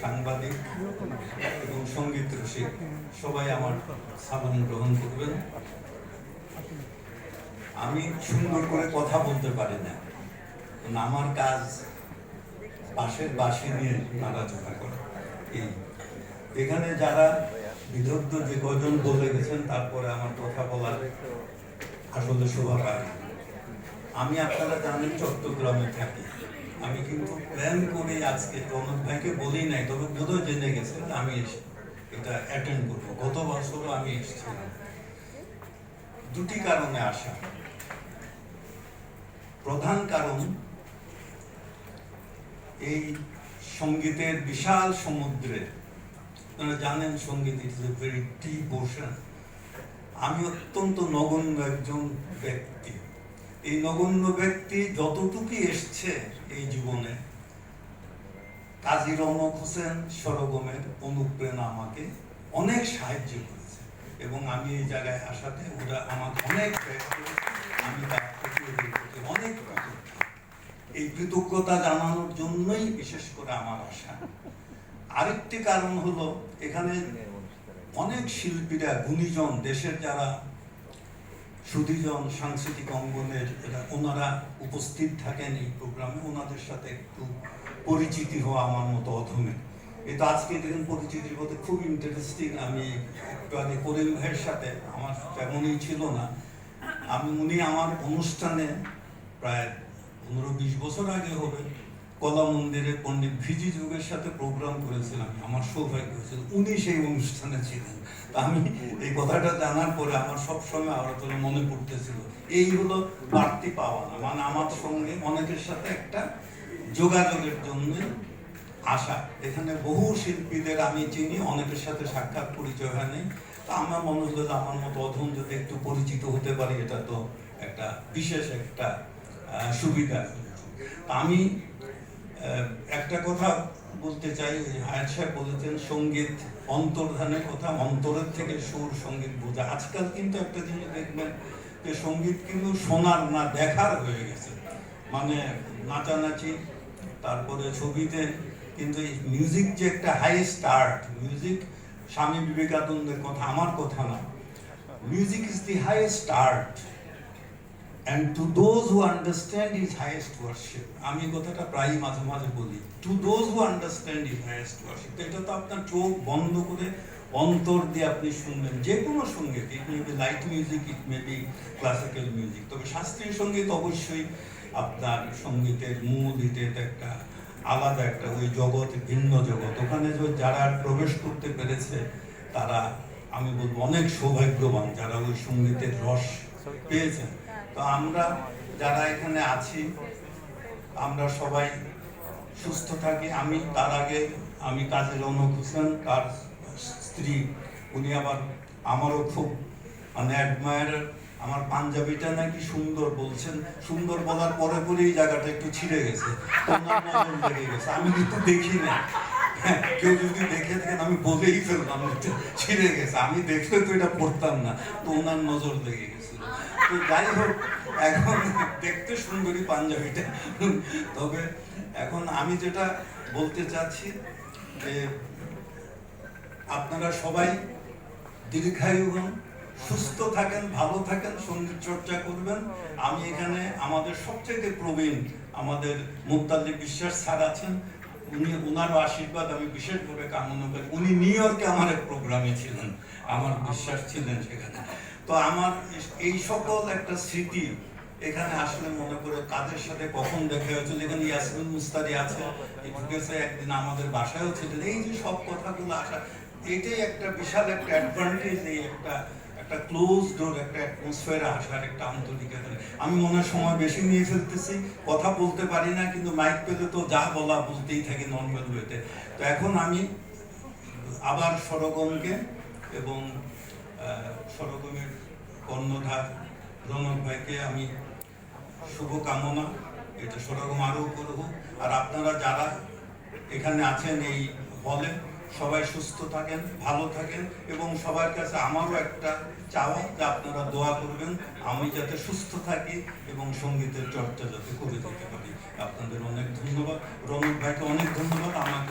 সাংবাদিক এবং সংগীত রসিক, সবাই আমার সালাম গ্রহণ করবেন। আমি সুন্দর করে কথা বলতে পারি না। আমার কাজ পাশের বাসি নিয়ে নাড়াচাড়া করা। এই, এখানে যারা বিদগ্ধ যে কজন বলে গেছেন, তারপরে আমার কথা বলার আসলে শোভা পায় আমি আপনারা জানেন চট্টগ্রামে থাকি। আমি কিন্তু প্ল্যান করে আজকে রনক ভাইকে বলি নাই, তবে বোধহয় জেনে গেছে আমি এটা অ্যাটেন্ড করব। গত বছরও আমি এসেছিলাম। দুটি কারণে আসা। প্রধান কারণ, এই সঙ্গীতের বিশাল সমুদ্রে, আপনারা জানেন সংগীত it is a very deep ocean আমি অত্যন্ত নগণ্য একজন ব্যক্তি। এই নগণ্য ব্যক্তি যতটুকু এসছে এই জীবনে, কাজী রনক হোসেন সরগমের অনুপ্রেরণা আমাকে অনেক সাহায্য করেছে এবং আমি এই জায়গায় আসাতে ওরা আমাকে অনেক আমি অনেক এই কৃতজ্ঞতা জানানোর জন্যই বিশেষ করে আমার আশা। আরেকটি কারণ হলো, এখানে অনেক শিল্পীরা, গুণীজন, দেশের যারা সুধীজন সাংস্কৃতিক অঙ্গনের ওনারা উপস্থিত থাকেন এই প্রোগ্রামে। ওনাদের সাথে একটু পরিচিতি হওয়া আমার মতো অধমে এটা আজকে দেখেন পরিচিতির মধ্যে খুব ইন্টারেস্টিং আমি একটু আগে করিম ভাইয়ের সাথে, আমার তেমনই ছিল না। আমি, উনি আমার অনুষ্ঠানে প্রায় পনেরো বিশ বছর আগে হবে। কলা মন্দিরে পণ্ডিত ভিজি যুগের সাথে প্রোগ্রাম করেছিলাম। আমার সৌভাগ্য হয়েছিল। উনি সেই অনুষ্ঠানে ছিলেন। আমি এই কথাটা জানার পরে আমার সবসময় তোর মনে পড়তেছিল। এই হলো বাড়তি পাওয়া। না মানে আমার সঙ্গে অনেকের সাথে একটা যোগাযোগের জন্য আশা এখানে বহু শিল্পীদের আমি চিনি, অনেকের সাথে সাক্ষাৎ পরিচয় হয়নি। তা আমার মনে হলো যে আমার মতো অধম যদি একটু পরিচিত হতে পারি, এটা তো একটা বিশেষ একটা সুবিধা। আমি একটা কথা বলতে চাই হায়াত সাহেব বলেছেন, সংগীত অন্তর্ধানের কথা, অন্তরের থেকে সুর সংগীত বোঝা। আজকাল কিন্তু একটা জিনিস দেখবেন যে সংগীত কিন্তু শোনার না, দেখার হয়ে গেছে। মানে নাচানাচি, তারপরে ছবিতে কিন্তু এই মিউজিক যে একটা হাইয়েস্ট আর্ট মিউজিক স্বামী বিবেকানন্দের কথা, আমার কথা না। Music is the highest art and to those who understand his highest worship আমি কথাটা প্রায়ই মাঝে মাঝে বলি to those who understand his highest worship এটা তো আপনার চোখ বন্ধ করে অন্তর দিয়ে আপনি শুনবেন যে কোনো সংগীত it may be light music it may be classical music তবে শাস্ত্রীয় সংগীত অবশ্যই আপনার সঙ্গীতের মূল ইটের একটা আলাদা একটা ওই জগৎ ভিন্ন জগৎ। ওখানে যে যারা প্রবেশ করতে পেরেছে তারা আমি বলব অনেক সৌভাগ্যবান যারা ওই সঙ্গীতের রস পেয়েছেন। তো আমরা যারা এখানে আছি, আমরা সবাই সুস্থ থাকি। আমি তার আগে আমি কাজী রৌনক হোসেন, তার স্ত্রী, উনি আবার আমারও খুব মানে অ্যাডমায়ার আমার পাঞ্জাবিটা নাকি সুন্দর বলছেন। সুন্দর বলার পরে পরে এই জায়গাটা একটু ছিঁড়ে গেছে। আমি কিন্তু দেখি না কেউ যদি দেখে থাকেন, আমি বলেই ফেললাম ছিঁড়ে গেছে। আমি দেখলে তো এটা পড়তাম না, তো ওনার নজর লেগে গেছিল। তো যাই হোক, এখন দেখতে সুন্দরী পাঞ্জাবিটা। তবে এখন আমি যেটা বলতে চাচ্ছি, যে আপনারা সবাই দীর্ঘায়ু হন, সুস্থ থাকেন, ভালো থাকেন, সংগীত চর্চা করবেন। আমি এখানে আমাদের সবচেয়ে প্রবীণ আমাদের মুক্তাল্লি বিশ্বাস স্যার আছেন উনি ওনারও আশীর্বাদ আমি বিশেষভাবে কামনা করি। উনি নিউ ইয়র্কে আমার প্রোগ্রামে ছিলেন, আমার বিশ্বাস ছিলেন সেখানে। তো আমার এই সকল একটা স্মৃতি এখানে আসলে মনে করে কাদের সাথে কখন দেখা হয়েছিল? এখানে ইয়াসমিন মুস্তারি আছে একদিন আমাদের বাসায়ও ছিলেন। এই যে সব কথাগুলো আসা, এটাই একটা বিশাল একটা অ্যাডভান্টেজ এই একটা একটা ক্লোজ ডোর, একটা অ্যাটমসফিয়ারে আসার একটা আন্তরিকতা আমি মনে হয় সময় বেশি নিয়ে ফেলতেছি, কথা বলতে পারি না, কিন্তু মাইক পেলে তো যা বলা বলতেই থাকি নর্মাল ওয়েতে তো। এখন আমি আবার সরগমকে এবং সরগমের কর্ণধার রনক ভাইকে আমি শুভকামনা। এটা সরগম আরও করব। আর আপনারা যারা এখানে আছেন এই হলে সবাই সুস্থ থাকেন, ভালো থাকেন এবং সবার কাছে আমারও একটা চাওয়া যে আপনারা দোয়া করবেন, আমি যাতে সুস্থ থাকি এবং সঙ্গীতের চর্চা যাতে করে দিতে পারি। আপনাদের অনেক ধন্যবাদ। রমেশ ভাইকে অনেক ধন্যবাদ আমার